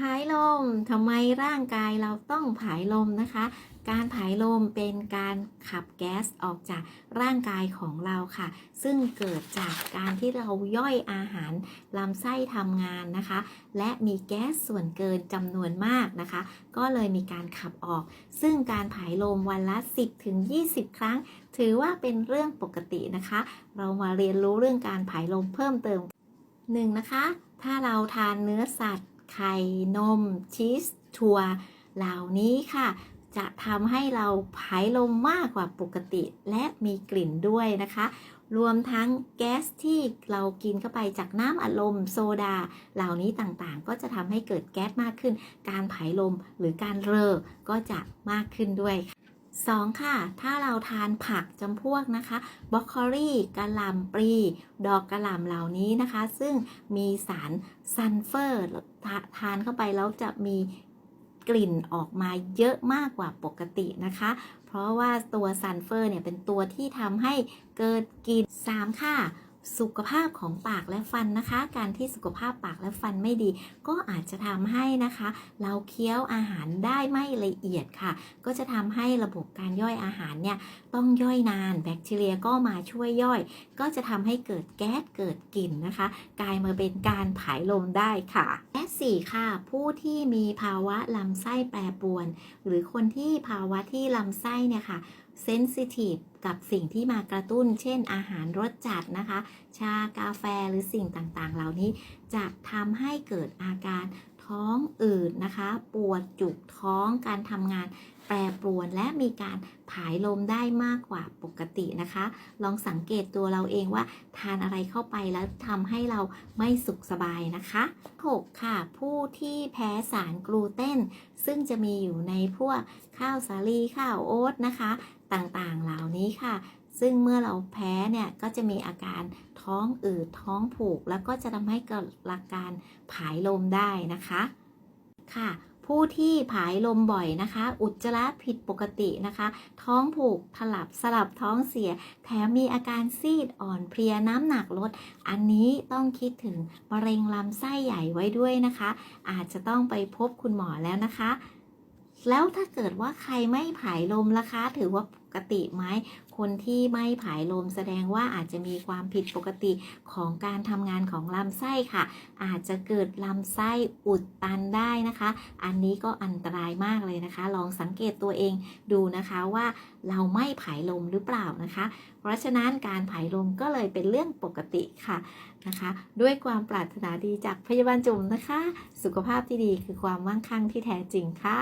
ผายลมทำไมร่างกายเราต้องผายลมนะคะ การผายลมเป็นการขับแก๊สออกจากร่างกายของเราค่ะ ซึ่งเกิดจากการที่เราย่อยอาหารลำไส้ทำงานนะคะ และมีแก๊สส่วนเกินจำนวนมากนะคะ ก็เลยมีการขับออก ซึ่งการผายลมวันละ 10ถึง20 ครั้ง ถือว่าเป็นเรื่องปกตินะคะ เรามาเรียนรู้เรื่องการผายลมเพิ่มเติมหนึ่งนะคะ ถ้าเราทานเนื้อสัตว์ ไข่นมชีสถั่วเหล่านี้ค่ะ จะทำให้เราผายลมมากกว่าปกติ และมีกลิ่นด้วยนะคะ รวมทั้งแก๊สที่เรากินเข้าไปจากน้ำอัดลมโซดา เหล่านี้ต่างๆ ก็จะทำให้เกิดแก๊สมากขึ้น การผายลมหรือการเรอก็จะมากขึ้นด้วยค่ะ สองค่ะ ถ้าเราทานผักจำพวกนะคะบรอกโคลีกะหล่ำปลีดอกกระหล่ำเหล่านี้นะคะ ซึ่งมีสารซัลเฟอร์ทาทานเข้าไปแล้วจะมีกลิ่นออกมาเยอะมากกว่าปกตินะคะ เพราะว่าตัวซัลเฟอร์เนี่ยเป็นตัวที่ทำให้เกิดกลิ่น3ค่ะ สุขภาพของปากและฟันนะคะ การที่สุขภาพปากและฟันไม่ดี ก็อาจจะทำให้นะคะ เราเคี้ยวอาหารได้ไม่ละเอียดค่ะ ก็จะทำให้ระบบการย่อยอาหารเนี่ยต้องย่อยนานแบคทีเรียก็มาช่วยย่อย ก็จะทำให้เกิดแก๊สเกิดกลิ่นนะคะ กลายมาเป็นการผายลมได้ค่ะ และสี่ค่ะ ผู้ที่มีภาวะลำไส้แปรปรวน หรือคนที่ภาวะที่ลำไส้เนี่ยค่ะเซนซิทีฟกับสิ่งที่มากระตุ้น เช่น อาหารรสจัดนะคะ ชากาแฟหรือสิ่งต่างๆ เหล่านี้จะทำให้เกิดอาการ ท้องอืดนะคะ ปวดจุกท้องการทำงานแปรปรวนและมีการผายลมได้มากกว่าปกตินะคะ ลองสังเกตตัวเราเองว่า ทานอะไรเข้าไปแล้วทำให้เราไม่สุขสบายนะคะ 6. ค่ะ ผู้ที่แพ้สารกลูเตนซึ่งจะมีอยู่ในพวกข้าวสาลีข้าวโอ๊ตนะคะ ต่างๆ เหล่านี้ค่ะ ซึ่งเมื่อเราแพ้เนี่ยก็จะมีอาการท้องอืดท้องผูก แล้วก็จะทำให้เกิดอาการผายลมได้นะคะค่ะ ผู้ที่ผายลมบ่อยนะคะ อุจจาระผิดปกตินะคะ ท้องผูกถลับสลับท้องเสีย แถมมีอาการซีดอ่อนเพลียน้ำหนักลด อันนี้ต้องคิดถึงมะเร็งลำไส้ใหญ่ไว้ด้วยนะคะ อาจจะต้องไปพบคุณหมอแล้วนะคะ แล้วถ้าเกิดว่าใครไม่ผายลมล่ะคะ ถือว่าปกติไหมคนที่ไม่ผายลมแสดงว่าอาจจะมีความผิดปกติของการทำงานของลำไส้ค่ะ อาจจะเกิดลำไส้อุดตันได้นะคะ อันนี้ก็อันตรายมากเลยนะคะ ลองสังเกตตัวเองดูนะคะว่าเราไม่ผายลมหรือเปล่านะคะ เพราะฉะนั้นการผายลมก็เลยเป็นเรื่องปกติค่ะนะคะ ด้วยความปรารถนาดีจากพยาบาลจุ๋มนะคะ สุขภาพที่ดีคือความมั่งคั่งที่แท้จริงค่ะ